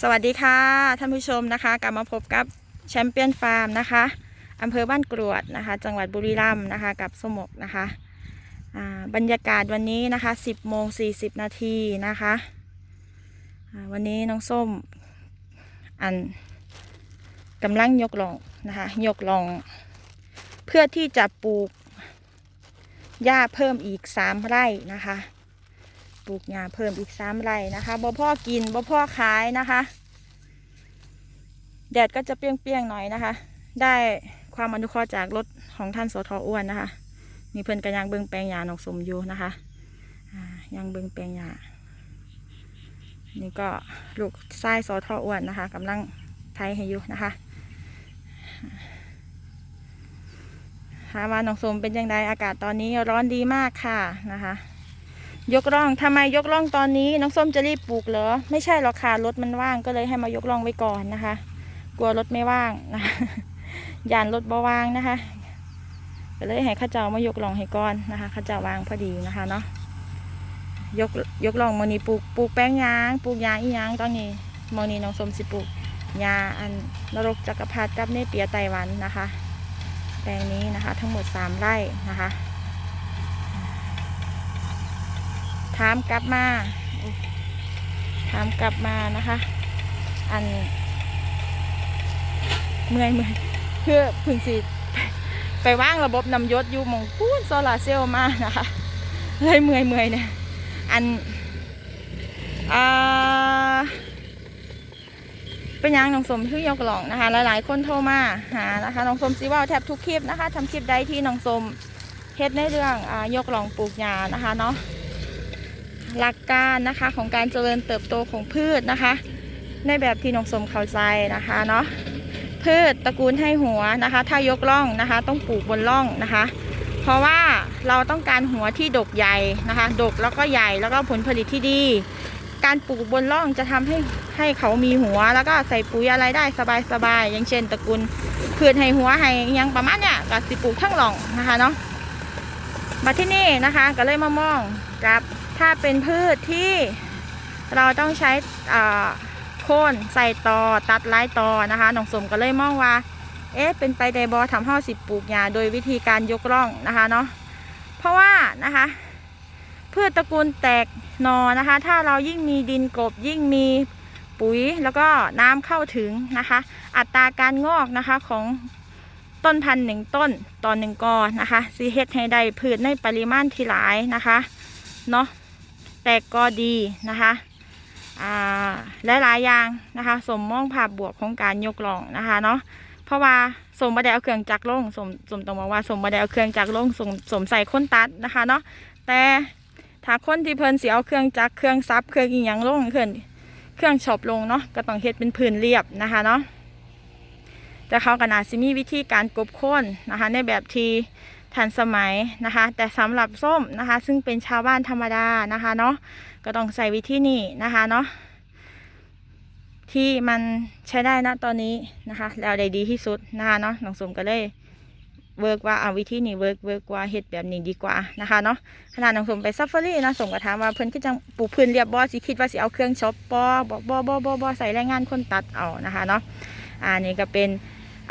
สวัสดีค่ะท่านผู้ชมนะคะกลับมาพบกับแชมเปี้ยนฟาร์มนะคะอำเภอบ้านกรวดนะคะ จังหวัดบุรีรัมย์นะคะ กับสมกนะคะบรรยากาศวันนี้นะคะ 10โมง40 นาทีนะคะวันนี้น้องส้มอันกำลังยกลองนะคะยกลอง เพื่อที่จะปลูกหญ้าเพิ่มอีก 3 ไร่นะคะ ปลูกหญ้าเพิ่มอีกสามไร่นะคะบ่พ่อกินบ่พ่อขายนะคะ แดดก็จะเปรี้ยงๆหน่อยนะคะ ได้ความอนุเคราะห์จากรถของท่านสทอ้วนนะคะมีเพิ่อนกันยังเบิงแปลงหญ้าหนกสมอยู่นะคะอ่ายังเบิงแปลงหญ้านี่ก็ลูกไส้สทอ้วนนะคะกำลังไทยให้อยู่นะคะถามว่าหนองสมเป็นยังไงอากาศตอนนี้ร้อนดีมากค่ะนะคะ ยกร่องทำไมยกร่องตอนนี้ น้องส้มจะรีบปลูกเหรอ ไม่ใช่หรอกค่ะรถมันว่างก็เลยให้มายกร่องไว้ก่อนนะคะ กลัวรถไม่ว่างนะยานรถบ่ว่างนะคะก็เลยให้ข้าเจ้ามายกร่องให้ก่อนนะคะข้าเจ้าวางพอดีนะคะเนาะยกยกร่องมอนีปลูกปลูกแป้งยางปลูกยางอียางตอนนี้มอนีน้องส้มสิปลูกยาอันนรกจักรพรรดิกับเนเปียไต้หวันนะคะ แปลงนี้นะคะ ทั้งหมดสามไร่นะคะ ถามกลับมาถามกลับมานะคะ อันเมื่อยเมื่อยเพื่อพึ่งสิไปว่างระบบนำยศอยู่มองพูนโซลาเซลมานะคะเลยเมื่อยเมื่อยเนี่ยอันอ่าเป็นยังน้องสมที่ยกหลองนะคะ หลายๆ คนโทรมาหานะคะน้องสมซีว่าแทบทุกคลิปนะคะทำคลิปใดที่น้องสมเฮ็ดในเรื่องอายกหลองปลูกหญ้านะคะเนาะ หลักการนะคะของการเจริญเติบโตของพืชนะคะ ในแบบที่นกสมเข้าใจนะคะเนาะพืชตระกูลให้หัวนะคะ ถ้ายกร่องนะคะ ต้องปลูกบนร่องนะคะ เพราะว่าเราต้องการหัวที่ดกใหญ่นะคะดกแล้วก็ใหญ่แล้วก็ผลผลิตที่ดี การปลูกบนร่องจะทำให้ให้เขามีหัวแล้วก็ใส่ปุ๋ยอะไรได้สบายๆอย่างเช่นตระกูลพืชให้หัวให้ยังประมาณเนี้ยก็สิปลูกทั้งหล่องนะคะเนาะมาที่นี่นะคะก็เลยมามองกับ ถ้าเป็นพืชที่เราต้องใช้โค่นใส่ตอตัดไล่ตอนะคะน้องสมก็เลยมองว่า เอ๊ะเป็นไปได้บอทำห้าสิบปลูกหญ้าโดยวิธีการยกร่องนะคะเนาะเพราะว่านะคะพืชตระกูลแตกนอนะคะ ถ้าเรายิ่งมีดินกบยิ่งมีปุ๋ยแล้วก็น้ำเข้าถึงนะคะ อัตราการงอกนะคะของต้นพันธุ์หนึ่งต้นต่อหนึ่งกอนะคะซีเฮดให้ได้พืชในปริมาณที่หลายนะคะเนาะ แต่ก็ดีนะคะและหลายอย่างนะคะ สมมองภาพบวกของการยกลองนะคะเนาะเพราะว่าสมบัไดเอาเครื่องจักรลงสมสมต้องบอกว่าสมบัไดเอาเครื่องจักรลงสมสมใส่ค้นตัดนะคะเนาะแต่ถ้าคนที่เพิ่นสิเอาเครื่องจักรเครื่องซับเครื่องอีหยังลงเครื่องเครื่องช็อปลงเนาะก็ต้องเฮ็ดเป็นพื้นเรียบนะคะเนาะแต่เขาก็น่าสิมีวิธีการกบโค่นนะคะ ในแบบที่ ทันสมัยนะคะ แต่สำหรับส้มนะคะ ซึ่งเป็นชาวบ้านธรรมดานะคะเนาะก็ต้องใส่วิธีนี้นะคะเนาะที่มันใช้ได้นะตอนนี้นะคะ แล้วได้ดีที่สุดนะคะเนาะน้องสมก็เลยเวิร์กว่าเอาวิธีนี้เวิร์กเวิร์กว่าเฮ็ดแบบนี้ดีกว่านะคะเนาะขนาดน้องสมไปซัฟฟารีนะสมก็ถามว่าเพิ่อนคือจังปลูกพื้นเรียบบอสิคิดว่าสิเอาเครื่องช็อปบอบอบอบอบอบอใส่แรงงานคนตัดเอานะคะเนาะอ่านี่ก็เป็น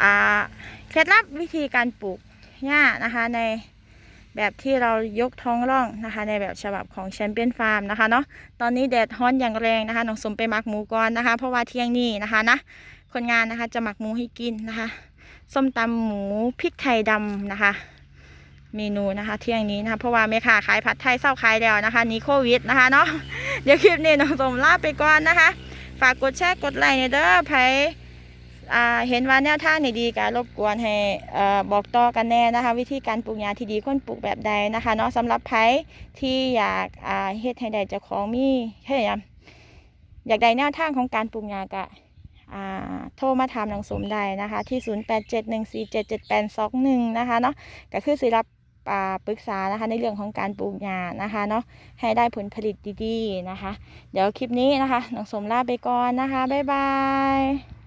อ่าเคล็ดลับวิธีการปลูก หญ้านะคะในแบบที่เรายกท้องร่องนะคะ ในแบบฉบับของแชมเปี้ยนฟาร์มนะคะเนาะตอนนี้แดดฮ้อนอย่างแรงนะคะน้องสมไปหมักหมูก่อนนะคะ เพราะว่าเที่ยงนี้นะคะนะคนงานนะคะจะหมักหมูให้กินนะคะ ส้มตำหมูพริกไทยดำนะคะ เมนูนะคะ เที่ยงนี้นะคะ เพราะว่าแม่ค้าขายผัดไทยเศร้าขายแล้วนะคะนี้โควิดนะคะเนาะเดี๋ยวคลิปนี้น้องสมลาไปก่อนนะคะ ฝากกดแชร์กดไลค์ในเด้อไผ อ่าเห็นว่าแนวทางนี่ดีการรบกวนให้อ่อบอกต่อกันแน่นะคะ วิธีการปลูกหญ้าที่ดีควรปลูกแบบใดนะคะเนาะสำหรับไผที่อยากอ่าเฮ็ดให้ได้เจ้าของมีเฮ็ดหยังอยากได้แนวทางของการปลูกหญ้ากะโทรมาถามน้องสมได้นะคะ ที่ 0871477821 นะคะเนาะก็คือสิรับปรึกษานะคะในเรื่องของการปลูกหญ้านะคะเนาะให้ได้ผลผลิตดีๆนะคะ เดี๋ยวคลิปนี้นะคะน้องสมลาไปก่อนนะคะ บ๊ายบาย